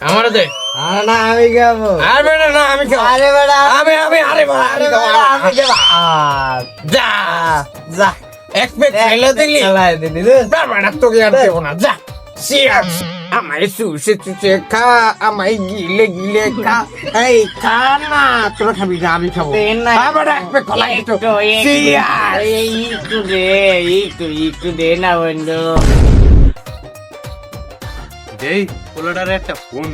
আমি খাব। আর বেটা না আমি খাব। আরে বেটা আমি আমি আরে বাবা আমি খাব। আমি খাব। যা। যা। এক পেট খেলে দিলি। খেলাই দিলি বেটা তোকে আর দেবো না যা। সিয়াস আমায় চুষে চুষে খা আমায় গিলে গিলে খা। এই খা না তোরা খাবি না আমি খাব। দে না। আ বেটা এক পেট খোলা একটু। একটু, একটু, একটু দে একটু একটু দে না বন্ধু। এই পোলাটার একটা ফোন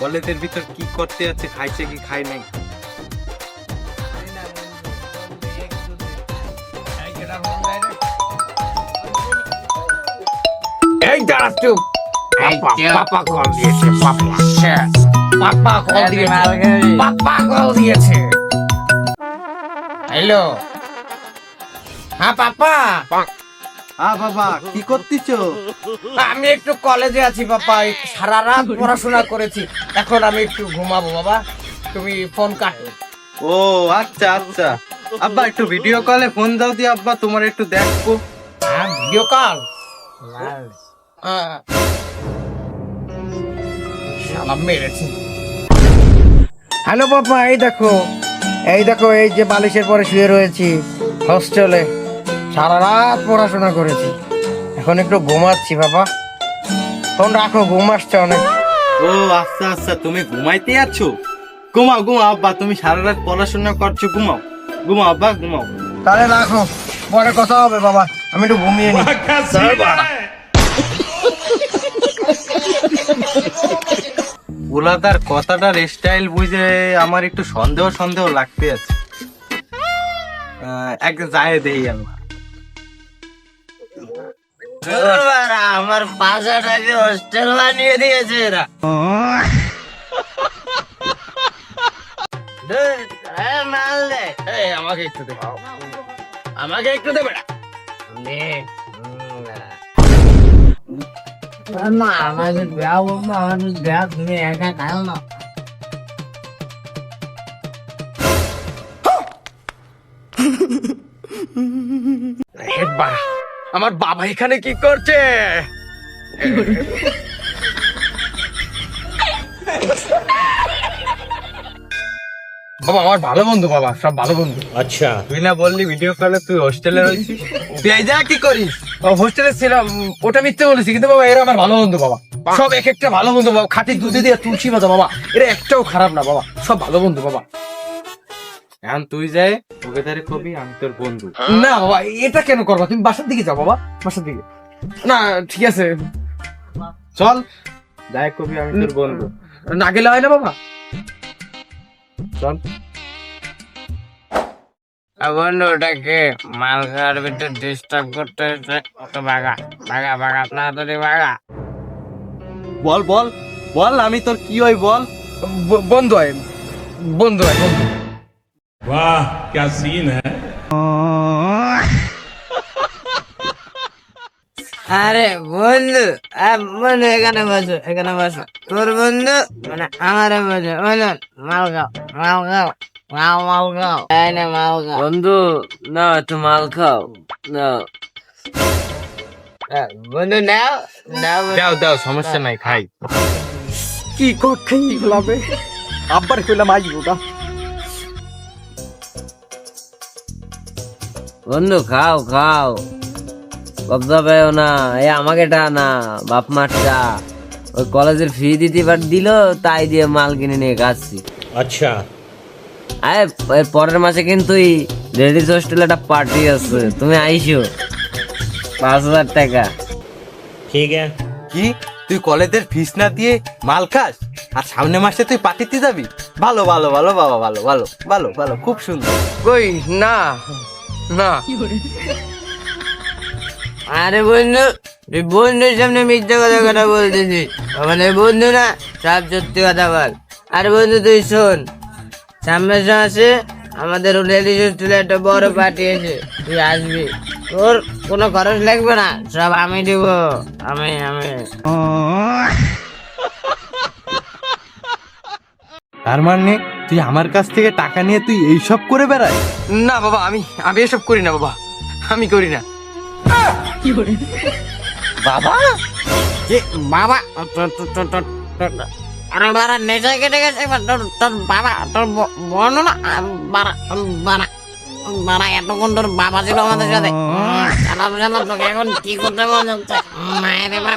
কলেজের ভিতর কি করতে যাচ্ছে খাইছে কি খাই নাই? এই দাঁড়া চুপ। পাপা পাপা কল দিয়েছে পাপা। পাপা কল দিয়েছে। পাপা কল দিয়েছে। হ্যালো। হ্যাঁ পাপা। আ বাবা কি করতেছ? আমি একটু কলেজে আছি বাবা। সারা রাত পড়াশোনা করেছি। এখন আমি একটু ঘুমাবো বাবা। তুমি ফোন কাটো। ও আচ্ছা আচ্ছা। আব্বা একটু ভিডিও কলে ফোন দাও দি আব্বা তোমার একটু দেখব। হ্যাঁ ভিডিও কল শালা মেরেছি। হ্যালো বাবা এই দেখো। এই দেখো এই যে বালিশের পরে শুয়ে রয়েছি। হস্টেলে। সারা রাত পড়াশোনা করেছি। এখন একটু ঘুমাচ্ছি বাবা। তখন রাখো ঘুম আসছে অনেক। ও আচ্ছা আচ্ছা তুমি ঘুমাইতে যাচ্ছ ঘুমাও ঘুমাও আব্বা তুমি সারা রাত পড়াশোনা করছ ঘুমাও। ঘুমাও আব্বা ঘুমাও। তাহলে রাখো পরে কথা হবে বাবা। আমি একটু ঘুমিয়ে নি ওলাদার কথাটার স্টাইল বুঝে আমার একটু সন্দেহ সন্দেহ লাগতে আছে। একদিন যায় দেই আমরা বাবারা, আমার বাসাটাকে হোস্টেল বানিয়ে দিয়েছে এরা। আমাকে একটু দে। আমাকে একটু দে মা, আমাকে দেও মা আমাকে দেও তুমি একা খাও না। বা আমার বাবা এখানে কি করছে? বাবা আমার ভালো বন্ধু বাবা সব ভালো বন্ধু। তুই না বললি ভিডিও কলে তুই হোস্টেলে রয়েছিস। তুই এই জায়গা কি করিস? হোস্টেলে ছিলাম ওটা মিথ্যে বলেছি কিন্তু বাবা এরা আমার ভালো বন্ধু বাবা। সব এক একটা ভালো বন্ধু বাবা খাঁটি দুধে দিয়ে তুলসী পাতা বাবা। এরা একটাও খারাপ না বাবা সব ভালো বন্ধু বাবা। এখন তুই যায় ওকে তারে কবি আমি তোর বন্ধু। না বাবা এটা কেন করবা? তুমি বাসার দিকে যাও বাবা বাসার দিকে। না ঠিক আছে। চল যাই কবি আমি তোর বন্ধু। না গেলে হয় না বাবা। চল। বন্ধু ওটাকে মাল খাওয়ার ভিতরে ডিস্টার্ব করতে ওটা বাগা বাগা বাগা তাড়াতাড়ি বাগা বল বল বল আমি তোর কি হই বল। ব- বন্ধু হয় বন্ধু হয় বন্ধু। वाह क्या सीन है আরে বন্ধু আ, বন্ধু এখানে বসো এখানে বসো তোর বন্ধু মানে আমার বন্ধু বলুন মাল খাও মাল খাও মাল মাল খাও এই নে মাল খাও বন্ধু না একটু মাল খাও না বন্ধু নাও নাও বন্ধু। দাও দাও সমস্যা নাই খাই কি করতে লাভে আব্বার কইলাম আই বন্ধু খাও খাও। কবজা পেও না। এ আমাকে টানা। বাপ মারটা ওই কলেজের ফি দিতে পার দিল তাই দিয়ে মাল কিনে নিয়ে খাচ্ছি। আচ্ছা। আরে এর পরের মাসে কিন্তু লেডিস হোস্টেলে একটা পার্টি আছে। তুমি আইসো। পাঁচ হাজার টাকা। ঠিক আছে। কি? তুই কলেজের ফিস না দিয়ে মাল খাস? আর সামনে মাসে তুই পার্টিতে যাবি? ভালো ভালো ভালো বাবা ভালো ভালো ভালো ভালো খুব সুন্দর। কই? না। না। আরে বন্ধু তুই বন্ধুর সামনে মিথ্যা কথা কথা বলতেছিস? আমাদের বন্ধু না সব সত্যি কথা বল। আরে বন্ধু তুই শোন সামনের মাসে আমাদের লেডিস হোস্টেলে একটা বড় পার্টি আছে তুই আসবি। তোর কোনো খরচ লাগবে না সব আমি দিব। আমি আমি। তার মানে তুই আমার কাছ থেকে টাকা নিয়ে তুই এইসব করে বেড়াস? না বাবা আমি আমি এসব করি না বাবা। আমি করি না। বাবা? যে বাবা আরে নেশায় কেটে গেছে এবার তোর তোর বাবা তোর এতক্ষণ তোর বাবা ছিল আমাদের সাথে। এখন কি করতে মন মায়ের এবার